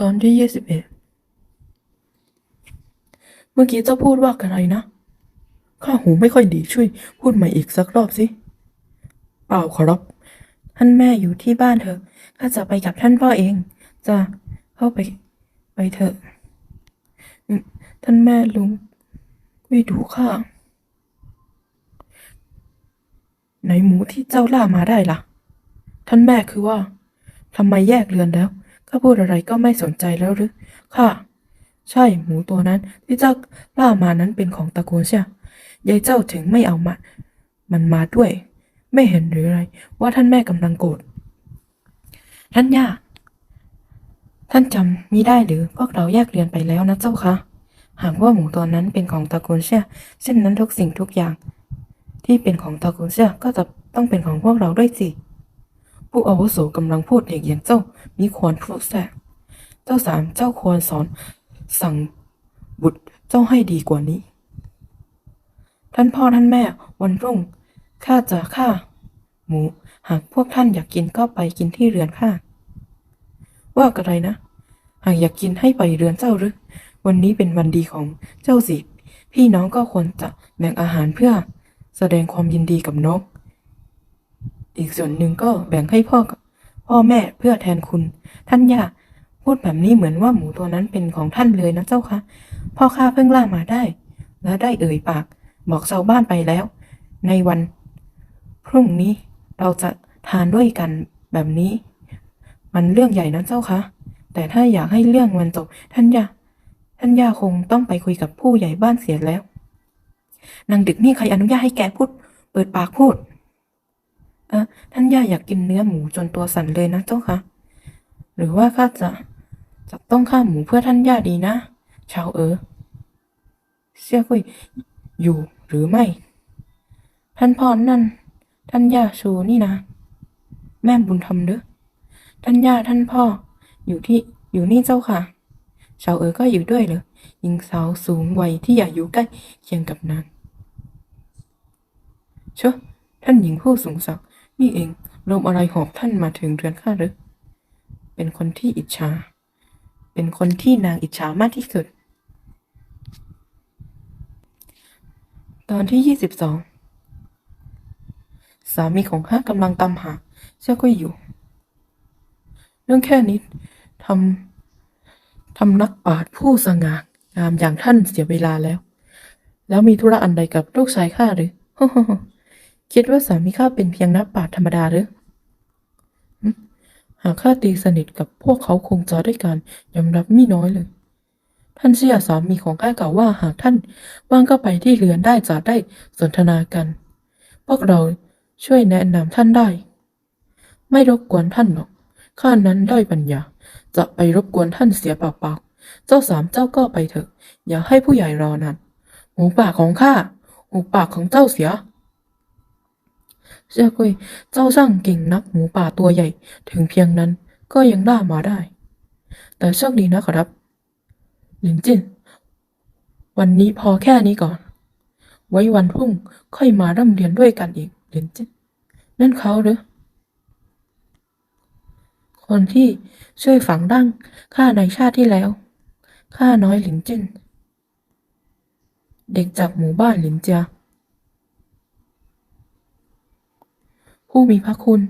ตอนที่ยี่สิบเอ็ดเมื่อกี้เจ้าพูดว่าอะไรนะ ข้าหูไม่ค่อยดีช่วย พูดใหม่อีกสักรอบสิ เปล่าขอรับท่านแม่อยู่ที่บ้านเถอะ ข้าจะไปกับท่านพ่อเอง จะเข้าไป ไปเถอะ ท่านแม่ลุงไม่ดูข้าไหนหมูที่เจ้าล่ามาได้ล่ะ ท่านแม่คือว่าทำไมแยกเรือนแล้ว ข้าพูดอะไรก็ไม่สนใจแล้วหรือข้าใช่หมูตัวนั้นที่เจ้าล่ามานั้นเป็นของตระกูลเสี่ยยายเจ้าถึงไม่เอามา มันมาด้วย ไม่เห็นหรือไร ว่าท่านแม่กำลังโกรธท่านย่าท่านจำมิได้หรือพวกเราแยกเรือนไปแล้วนะเจ้าคะหากว่าหมูตัวนั้นเป็นของตระกูลเสี่ยเช่นนั้นทุกสิ่งทุกอย่าง ที่เป็นของตระกูลเสี่ยก็จะต้องเป็นของพวกเราด้วยสิ ผู้อาวุโสกำลังพูดเด็กอย่างเจ้ามีควรพูดแทรกเจ้าสามเจ้าควรสอนสั่งบุตรเจ้าให้ดีกว่านี้ ท่านพ่อท่านแม่วันรุ่งข้าจะฆ่า หมู หากพวกท่านอยากกินก็ไปกินที่เรือนข้าว่าอะไรนะ หากอยากกินให้ไปเรือนเจ้าหรือวันนี้เป็นวันดีของเจ้าสิ พี่น้องก็ควรจะแบ่งอาหารเพื่อ แสดงความยินดีกับน้อง อีกส่วนหนึ่งก็แบ่งให้พ่อกับพ่อแม่เพื่อแทนคุณ ท่านย่าพูดแบบนี้เหมือนว่าหมูตัวนั้นเป็นของท่านเลยนะเจ้าคะพ่อข้าเพิ่งล่ามาได้ และได้เอ่ยปาก บอกชาวบ้านไปแล้ว ในวัน พรุ่งนี้เราจะทานด้วยกันแบบนี้ มันเรื่องใหญ่นะเจ้าคะแต่ถ้าอยากให้เรื่องมันจบท่านย่าท่านย่าคงต้องไปคุยกับผู้ใหญ่บ้านเสียแล้วนางดึกนี่ใครอนุญาตให้แกพูด เปิดปากพูด เออท่านย่าอยากกินเนื้อหมูจนตัวสั่นเลยนะเจ้าคะหรือว่าข้าจะจะต้องฆ่าหมูเพื่อท่านย่าดีนะ ชาวเออเสี่ยกุยอยู่หรือไม่ ท่านพ่อนั่น ท่านย่าชูนี่นะ แม่บุญธรรมเด้อท่านย่าท่านพ่อ อยู่ที่อยู่นี่เจ้าค่ะ ชาวเออก็อยู่ด้วยเหรอหญิงสาวสูงวัยที่อยากอยู่ใกล้เคียงกับนางเชอะท่านหญิงผู้สูงศักดิ์ นี่เองลมอะไรหอบท่านมาถึงเรือนข้าหรือ เป็นคนที่อิจฉา เป็นคนที่นางอิจฉามากที่สุด ตอนที่ยี่สิบสองสามีของข้ากำลังตามหาเจ้าก็อยู่เรื่องแค่นี้ทำทำนักปราชญ์ผู้สง่างามอย่างท่านเสียเวลาแล้ว แล้วมีธุระอันใดกับลูกชายข้าหรือ คิดว่าสามีข้าเป็นเพียงนักปราชญ์ธรรมดาหรือ หากข้าตีสนิทกับพวกเขาคงจะได้การยอมรับมิน้อยเลย ท่านเสี่ยสามีของข้ากล่าวว่าหากท่านว่างก็ไปที่เรือนได้จะได้สนทนากัน พวกเราช่วยแนะนำท่านได้ ไม่รบกวนท่านหรอก ข้านั้นด้อยปัญญา จะไปรบกวนท่านเสียเปล่าๆ เจ้าสามเจ้าก็ไปเถอะ อย่าให้ผู้ใหญ่รอนานหูปากของข้าหูปากของเจ้าเสีย เสียกุยเจ้าช่างเก่งนักหมูป่าตัวใหญ่ ถึงเพียงนั้นก็ยังล่ามาได้ แต่โชคดีนะครับ หลินจิน วันนี้พอแค่นี้ก่อน ไว้วันพรุ่งค่อยมาร่ำเรียนด้วยกันอีก หลินจิน นั่นเขาหรือ คนที่ช่วยฝังดั้งข้าในชาติที่แล้ว ข้าน้อยหลินจิน เด็กจากหมู่บ้านหลินเจีย ผู้มีพระคุณ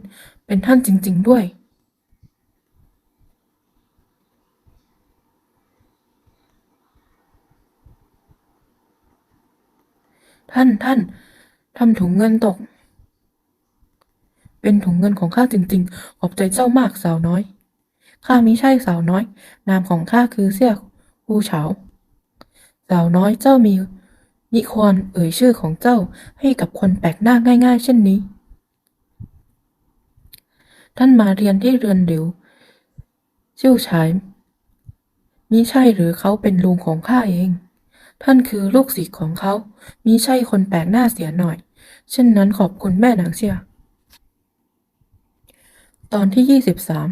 เป็นท่านจริง ๆ ด้วย ท่านท่านทำถุงเงินตก เป็นถุงเงินของข้าจริง ๆ ขอบใจเจ้ามากสาวน้อยข้ามิใช่สาวน้อย นามของข้าคือเสี่ยหูเฉา สาวน้อยเจ้ามีนิควรเอ่ยชื่อของเจ้าให้กับคนแปลกหน้าง่าย ๆ เช่นนี้ ท่านมาเรียนที่เรือนหลิวเชี่ยวชายมิใช่หรือเขาเป็นลุงของข้าเอง ท่านคือลูกศิษย์ของเขามิใช่คนแปลกหน้าเสียหน่อย เช่นนั้นขอบคุณแม่นางเชียตอนที่ยี่สิบสาม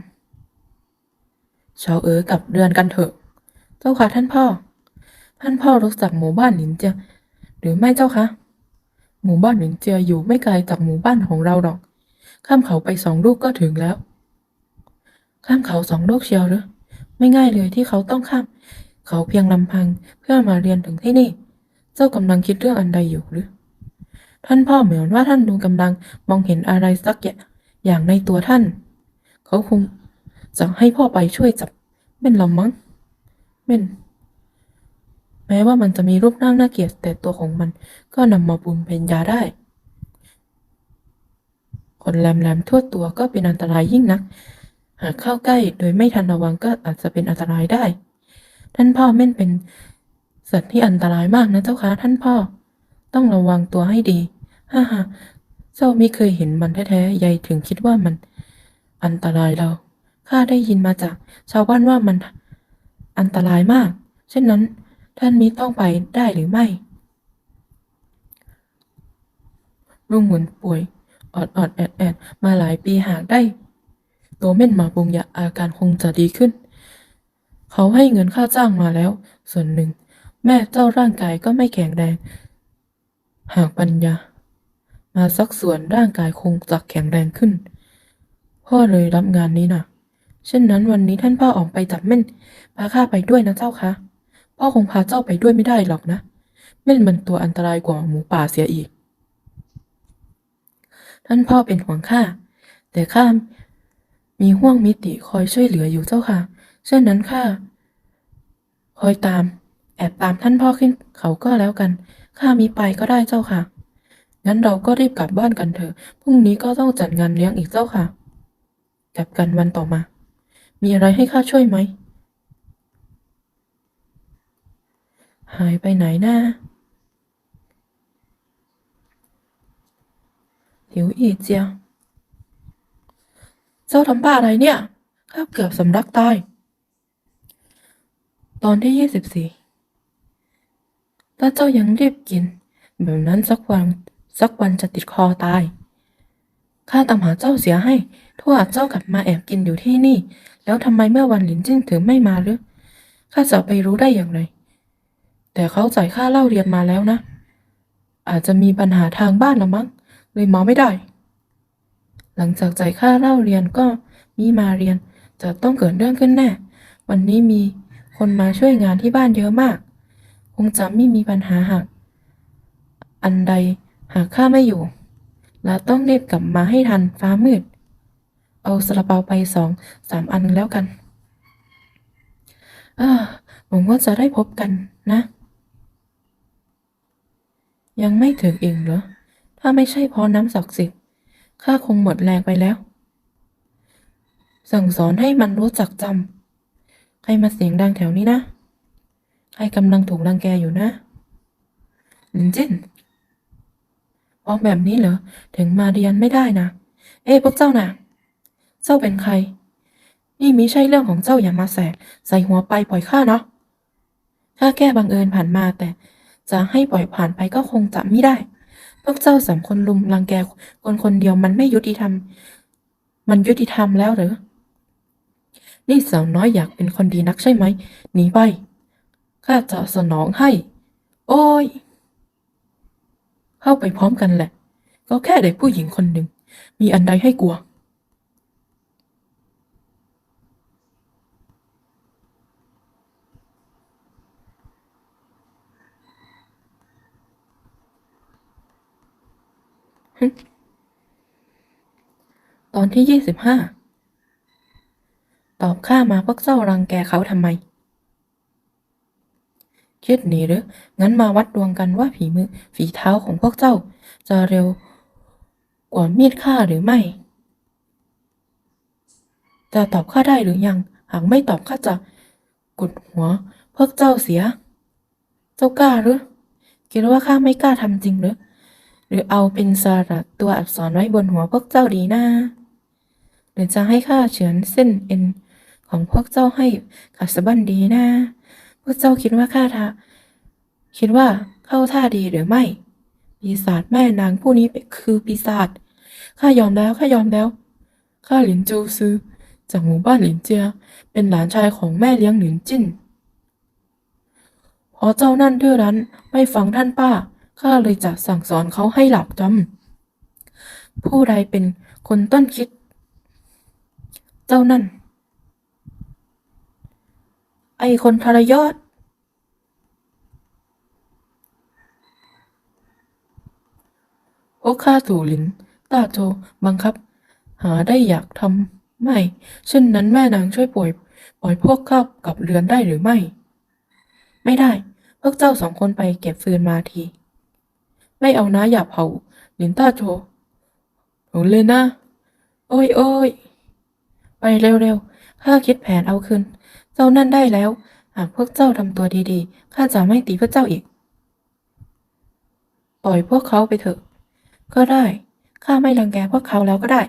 ชาวเอ๋อกับเรือนกันเถอะ เจ้าค่ะท่านพ่อ ท่านพ่อรู้จักหมู่บ้านหลินเจียหรือไม่เจ้าคะ หมู่บ้านหลินเจียอยู่ไม่ไกลจากหมู่บ้านของเราหรอก ข้ามเขาไปสองลูกก็ถึงแล้ว ข้ามเขาสองลูกเชียวหรือ ไม่ง่ายเลยที่เขาต้องข้าม เขาเพียงลำพังเพื่อมาเรียนถึงที่นี่ เจ้ากำลังคิดเรื่องอันใดอยู่หรือ ท่านพ่อเหมือนว่าท่านดูกำลังมองเห็นอะไรสักอย่างในตัวท่าน เขาคงจะให้พ่อไปช่วยจับเม่นลำมั้งเม่นแม้ว่ามันจะมีรูปร่างน่าเกลียดแต่ตัวของมันก็นำมาปรุงเป็นยาได้ นแหลมๆทั่วตัวก็เป็นอันตรายยิ่งนัก หากเข้าใกล้โดยไม่ทันระวังก็อาจจะเป็นอันตรายได้ ท่านพ่อเม่นเป็นสัตว์ที่อันตรายมากนะเจ้าคะท่านพ่อ ต้องระวังตัวให้ดี ฮ่าฮ่าเจ้าไม่เคยเห็นมันแท้ๆ ยายถึงคิดว่ามัน อันตรายเรา ข้าได้ยินมาจาก ชาวบ้านว่ามัน อันตรายมาก เช่นนั้น ท่านมิต้องไปได้หรือไม่ลุงเหมือนป่วย ออดออดแอดแอดมาหลายปีหากได้ ตัวเม่นหมาปุงยาอาการคงจะดีขึ้น เขาให้เงินค่าจ้างมาแล้ว ส่วนหนึ่ง แม่เจ้าร่างกายก็ไม่แข็งแรง หากปัญญา มาสักส่วนร่างกายคงจะแข็งแรงขึ้น พ่อเลยรับงานนี้นะเช่นนั้นวันนี้ท่านพ่อออกไปจับเม่นพาข้าไปด้วยนะเจ้าคะพ่อคงพาเจ้าไปด้วยไม่ได้หรอกนะ เม่นมันตัวอันตรายกว่าหมูป่าเสียอีก ท่านพ่อเป็นห่วงข้า แต่ข้ามีห่วงมิติคอยช่วยเหลืออยู่เจ้าค่ะเช่นนั้นข้าคอยตาม แอบตามท่านพ่อขึ้นเขาก็แล้วกัน ข้ามีไปก็ได้เจ้าค่ะ งั้นเราก็รีบกลับบ้านกันเถอะ พรุ่งนี้ก็ต้องจัดงานเลี้ยงอีกเจ้าค่ะ กลับกันวันต่อมา มีอะไรให้ข้าช่วยไหม หายไปไหนนะ หิวอีเจียเจ้าทำบ้าอะไรเนี่ยข้าเกือบสำลักตาย ตอนที่ยี่สิบสี่ถ้าเจ้ายังรีบกิน แบบนั้นสักวันสักวันจะติดคอตาย ข้าตามหาเจ้าเสียให้ทั่วเจ้ากลับมาแอบกินอยู่ที่นี่ แล้วทำไมเมื่อวันหลินจิ้งถึงไม่มาหรือ ข้าจะไปรู้ได้อย่างไร แต่เขาจ่ายค่าเล่าเรียนมาแล้วนะ อาจจะมีปัญหาทางบ้านละมั้ง เลยมาไม่ได้ หลังจากจ่ายค่าเล่าเรียนก็มีมาเรียนจะต้องเกิดเรื่องขึ้นแน่ วันนี้มีคนมาช่วยงานที่บ้านเยอะมาก คงจะไม่มีปัญหาหากอันใดหากข้าไม่อยู่ และต้องรีบกลับมาให้ทันฟ้ามืด เอาสลาเปาไปสองสามอันแล้วกันอ่าหวังว่าจะได้พบกันนะ ยังไม่ถึงเองเหรอ ถ้าไม่ใช่เพราะน้ำศักดิ์สิทธิ์ข้าคงหมดแรงไปแล้ว สั่งสอนให้มันรู้จักจำใครมาเสียงดังแถวนี้นะ ใครกำลังถูกรังแกอยู่นะลินจินพราะแบบนี้เหรอ ถึงมาเรียนไม่ได้นะ เอ้พวกเจ้าน่ะ เจ้าเป็นใคร นี่มิใช่เรื่องของเจ้าอย่ามาแสใส่หัวไปปล่อยข้าเนาะข้าแค่บังเอิญผ่านมาแต่จะให้ปล่อยผ่านไปก็คงจะไม่ได้ วกเจ้าสามคนลุมรังแกคนคนเดียวมันไม่ยุติธรรม มันยุติธรรมแล้วหรือนี่สาวน้อยอยากเป็นคนดีนักใช่ไหมหนีไปข้าจะสนองให้ โอ้ย เข้าไปพร้อมกันแหละ ก็แค่เด็กผู้หญิงคนหนึ่ง มีอันใดให้กลัว ตอนที่ยี่สิบห้า ตอบข้ามาพวกเจ้ารังแกเขาทำไม คิดหนีหรือ งั้นมาวัดดวงกันว่าฝีมือฝีเท้าของพวกเจ้า จะเร็วกว่ามีดข้าหรือไม่ จะตอบข้าได้หรือยัง หากไม่ตอบข้าจะกดหัว พวกเจ้าเสีย เจ้ากล้าหรือ คิดว่าข้าไม่กล้าทำจริงหรือ หรือเอาเป็นสระตัวอักษรไว้บนหัวพวกเจ้าดีนะหรือจะให้ข้าเฉือนเส้นเอ็นของพวกเจ้าให้ขาดสะบั้นดีนะ พวกเจ้าคิดว่าข้าทาคิดว่าเข้าท่าดีหรือไม่ ปีศาจแม่นางผู้นี้เป็นคือปีศาจ ข้ายอมแล้วข้ายอมแล้ว ข้าหลินจูซือจากหมู่บ้านหลินเจีย เป็นหลานชายของแม่เลี้ยงหลินจิ้นพอเจ้านั่นดื้อรั้นไม่ฟังท่านป้า ข้าเลยจะสั่งสอนเขาให้หลับจำผู้ใดเป็นคนต้นคิด เจ้านั่น ไอคนทรยศพวกข้าถูหลินตาโจบังคับ หาได้อยากทำไม่ เช่นนั้นแม่นางช่วยปล่อยปล่อยพวกข้ากับเรือนได้หรือไม่ ไม่ได้ พวกเจ้าสองคนไปเก็บฟืนมาที ไม่เอานะอย่าเผาหลินต้าโจโหเลยนะ โอ้ยโอ้ยไปเร็วๆ ข้าคิดแผนเอาคืน เจ้านั่นได้แล้ว หากพวกเจ้าทำตัวดีๆ ข้าจะไม่ตีพวกเจ้าอีก ปล่อยพวกเขาไปเถอะ ก็ได้ ข้าไม่รังแกพวกเขาแล้วก็ได้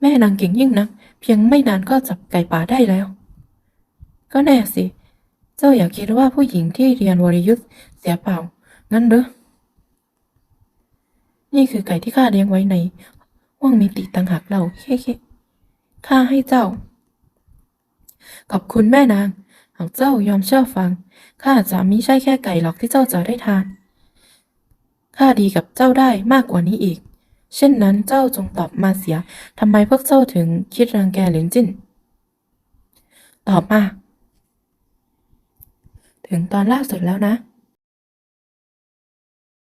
แม่นางเก่งยิ่งนัก เพียงไม่นานก็จับไก่ป่าได้แล้ว ก็แน่สิ เจ้าอย่าคิดว่าผู้หญิงที่เรียนวรยุทธ์เสียเปล่า งั้นเหรอนี่คือไก่ที่ข้าเลี้ยงไว้ในห้องมิติต่างหากเราเฮ้ข้าให้เจ้า ขอบคุณแม่นาง หากเจ้ายอมเชื่อฟัง ข้าจะมิใช่แค่ไก่หรอกที่เจ้าจะได้ทาน ข้าดีกับเจ้าได้มากกว่านี้อีก เช่นนั้นเจ้าจงตอบมาเสียทำไมพวกเจ้าถึงคิดรังแกหลินจิ้นตอบมา ถึงตอนล่าสุดแล้วนะ